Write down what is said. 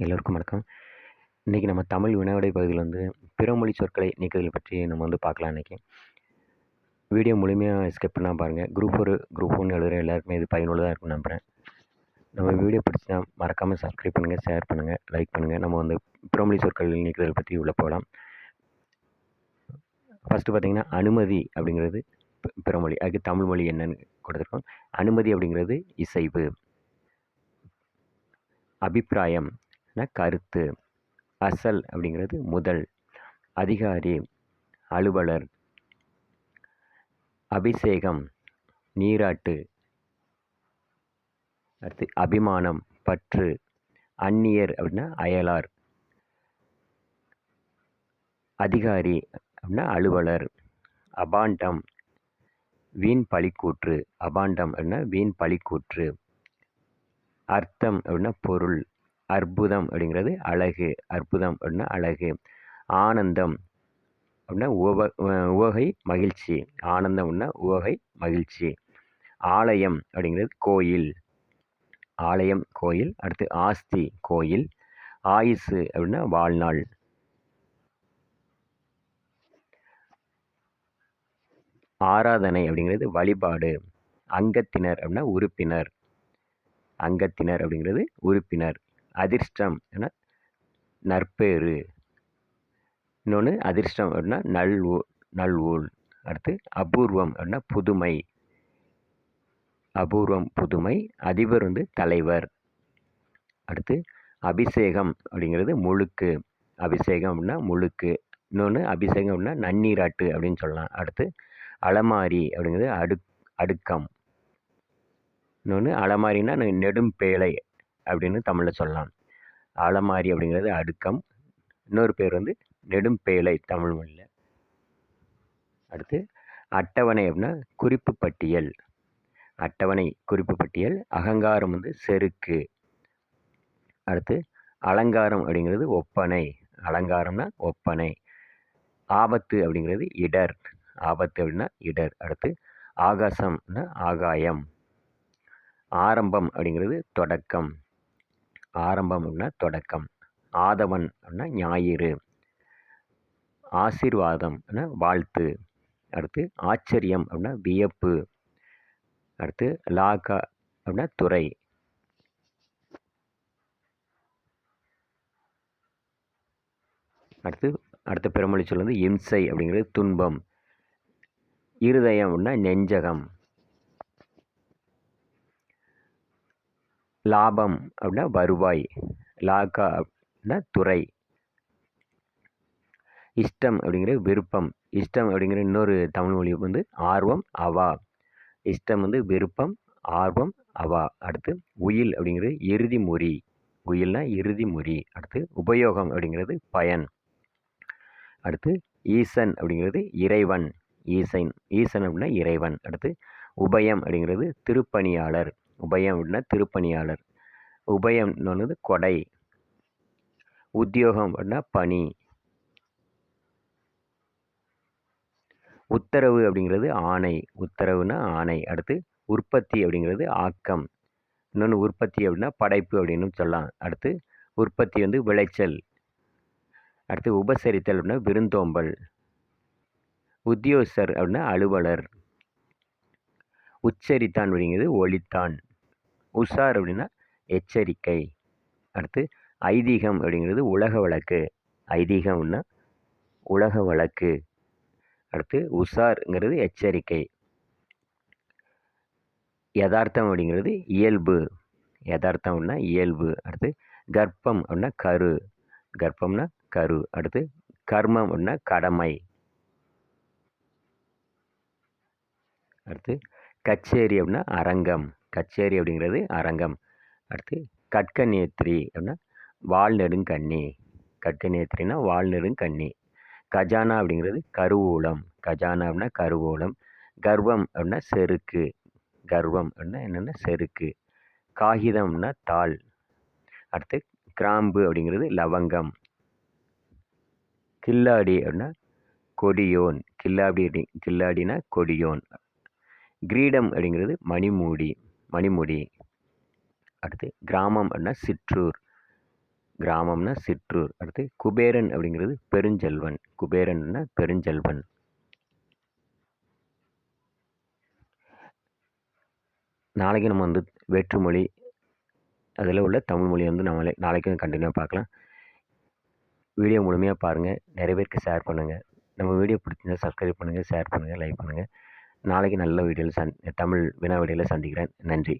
எல்லோருக்கும் வணக்கம். இன்றைக்கி நம்ம தமிழ் வினாவிடை பகுதியில் வந்து பிறமொழி சொற்களை நீக்குதல் பற்றி நம்ம வந்து பார்க்கலாம் இன்றைக்கி வீடியோ முழுமையாக ஸ்கிப் பண்ணால் பாருங்கள் குரூப் ஒரு குரூப் ஒன்று எழுதுகிற எல்லாருக்குமே இது பயனுள்ளதாக இருக்கும்னு நம்புகிறேன் நம்ம வீடியோ பிடிச்சினா மறக்காமல் சப்ஸ்கிரைப் பண்ணுங்கள் ஷேர் பண்ணுங்கள் லைக் பண்ணுங்கள் நம்ம வந்து பிறமொழி சொற்கள் நீக்குதல் பற்றி உள்ளே போகலாம். ஃபஸ்ட்டு பார்த்திங்கன்னா அனுமதி அப்படிங்கிறது பிறமொழி அதுக்கு தமிழ் மொழி என்னன்னு கொடுத்துருக்கோம். அனுமதி அப்படிங்கிறது இசைவு. அபிப்பிராயம். னா கருத்து. அசல் அப்படிங்கிறது முதல். அதிகாரி அலுவலர். அபிஷேகம் நீராட்டு. அடுத்து அபிமானம் பற்று. அந்நியர் அப்படின்னா அயலார். அதிகாரி அப்படின்னா அலுவலர். அபாண்டம் வீண் பழிக்கூற்று. அபாண்டம் அப்படின்னா வீண் பழிக்கூற்று. அர்த்தம் அப்படின்னா பொருள். அற்புதம் அப்படிங்கிறது அழகு அற்புதம் அப்படின்னா அழகு. ஆனந்தம் அப்படின்னா உவ உவகை மகிழ்ச்சி. ஆனந்தம் அப்படின்னா உவகை மகிழ்ச்சி. ஆலயம் அப்படிங்கிறது கோயில். ஆலயம் கோயில். அடுத்து ஆஸ்தி கோயில். ஆயுசு அப்படின்னா வாழ்நாள். ஆராதனை அப்படிங்கிறது வழிபாடு. அங்கத்தினர் அப்படின்னா உறுப்பினர். அங்கத்தினர் அப்படிங்கிறது உறுப்பினர். அதிர்ஷ்டம் என நற்பேறு. இன்னொன்று அதிர்ஷ்டம் அப்படின்னா நல்வோ நல்வோல் அடுத்து அபூர்வம் அப்படின்னா புதுமை. அபூர்வம் புதுமை. அதிபர் வந்து தலைவர். அடுத்து அபிஷேகம் அப்படிங்கிறது முழுக்கு. அபிஷேகம் அப்படின்னா முழுக்கு. இன்னொன்று அபிஷேகம் அப்படின்னா நன்னீராட்டு அப்படின்னு சொல்லலாம். அடுத்து அலமாரி அப்படிங்கிறது அடுக் அடுக்கம். இன்னொன்று அலமாரின்னா நெடும் நெடும்பேழை. அப்படின்னு தமிழில் சொல்லலாம். அலமாரி அப்படிங்கிறது அடுக்கம். இன்னொரு பேர் வந்து நெடும்பேழை தமிழ் மொழியில். அடுத்து அட்டவணை அப்படின்னா குறிப்பு பட்டியல். அட்டவணை குறிப்பு பட்டியல். அகங்காரம் வந்து செருக்கு. அடுத்து அலங்காரம் அப்படிங்கிறது ஒப்பனை. அலங்காரம்னா ஒப்பனை. ஆபத்து அப்படிங்கிறது இடர். ஆபத்து அப்படின்னா இடர். அடுத்து ஆகாசம்னா ஆகாயம். ஆரம்பம் அப்படிங்கிறது தொடக்கம். ஆரம்பம் அப்படின்னா தொடக்கம். ஆதவன் அப்படின்னா ஞாயிறு. ஆசீர்வாதம் அப்படின்னா வாழ்த்து. அடுத்து ஆச்சரியம் அப்படின்னா வியப்பு. அடுத்து லாகா அப்படின்னா துறை. அடுத்து அடுத்த பெருமொழி சொல் வந்து இம்சை அப்படிங்கிறது துன்பம். இருதயம் அப்படின்னா நெஞ்சகம். லாபம் அப்படின்னா வருவாய். லாகா அப்படின்னா துறை. இஷ்டம் அப்படிங்கிறது விருப்பம். இஷ்டம் அப்படிங்கிற இன்னொரு தமிழ் மொழி வந்து ஆர்வம் அவா. இஷ்டம் வந்து விருப்பம் ஆர்வம் அவா. அடுத்து உயில் அப்படிங்கிறது இறுதி மொழி. உயில்னா இறுதி மொழி. அடுத்து உபயோகம் அப்படிங்கிறது பயன். அடுத்து ஈசன் அப்படிங்கிறது இறைவன். ஈசன். ஈசன் அப்படின்னா இறைவன். அடுத்து உபயம் அப்படிங்கிறது திருப்பணியாளர். உபயம் அப்படின்னா திருப்பணியாளர். உபயம் இன்னொன்று கொடை. உத்தியோகம் அப்படின்னா பணி. உத்தரவு அப்படிங்கிறது ஆணை. உத்தரவுனா ஆணை. அடுத்து உற்பத்தி அப்படிங்கிறது ஆக்கம். இன்னொன்று உற்பத்தி அப்படின்னா படைப்பு அப்படின்னு சொல்லலாம். அடுத்து உற்பத்தி வந்து விளைச்சல். அடுத்து உபசரித்தல் அப்படின்னா விருந்தோம்பல். உத்தியோகஸ்தர் அப்படின்னா அலுவலர். உச்சரித்தான் அப்படிங்கிறது ஒளித்தான் உஷார் அப்படின்னா எச்சரிக்கை. அடுத்து ஐதீகம் அப்படிங்கிறது உலக வழக்கு. ஐதீகம்னா உலக வழக்கு. அடுத்து உஷாருங்கிறது எச்சரிக்கை. யதார்த்தம் அப்படிங்கிறது இயல்பு. யதார்த்தம்னா அப்படின்னா இயல்பு. அடுத்து கர்ப்பம் அப்படின்னா கரு. கர்ப்பம்னா கரு. அடுத்து கர்மம் அப்படின்னா கடமை. அடுத்து கச்சேரி அப்படின்னா அரங்கம். கச்சேரி அப்படிங்கிறது அரங்கம். அடுத்து கட்கநேத்ரி அப்படின்னா வால் நெடுங்கண்ணி கட்கநேத்ரினா வால் நெடுங்கண்ணி கஜானா அப்படிங்கிறது கருவூலம். கஜானா அப்படின்னா கருவூலம். கர்வம் அப்படின்னா செருக்கு. கர்வம் அப்படின்னா என்னென்னா செருக்கு. காகிதம்னா தாள். அடுத்து கிராம்பு அப்படிங்கிறது லவங்கம். கில்லாடி அப்படின்னா கொடியோன். கில்லாடி அப்படி கில்லாடினா கொடியோன். கிரீடம் அப்படிங்கிறது மணிமூடி. மணிமுடி. அடுத்து கிராமம் அப்படின்னா சிற்றூர். கிராமம்னா சிற்றூர். அடுத்து குபேரன் அப்படிங்கிறது பெருஞ்செல்வன். குபேரன்னா பெருஞ்செல்வன். நாளைக்கு நம்ம வந்து வேற்றுமொழி அதில் உள்ள தமிழ் மொழி வந்து நம்மளே நாளைக்கும் கண்டினியூவாக பார்க்கலாம். வீடியோ முழுமையாக பாருங்கள் நிறைய பேருக்கு ஷேர் பண்ணுங்கள் நம்ம வீடியோ பிடிச்சிருந்தா சப்ஸ்கிரைப் பண்ணுங்கள் ஷேர் பண்ணுங்கள் லைக் பண்ணுங்கள் நாளைக்கு நல்ல வீடியோவில் சந் தமிழ் வினா வீடியோவில் சந்திக்கிறேன். நன்றி.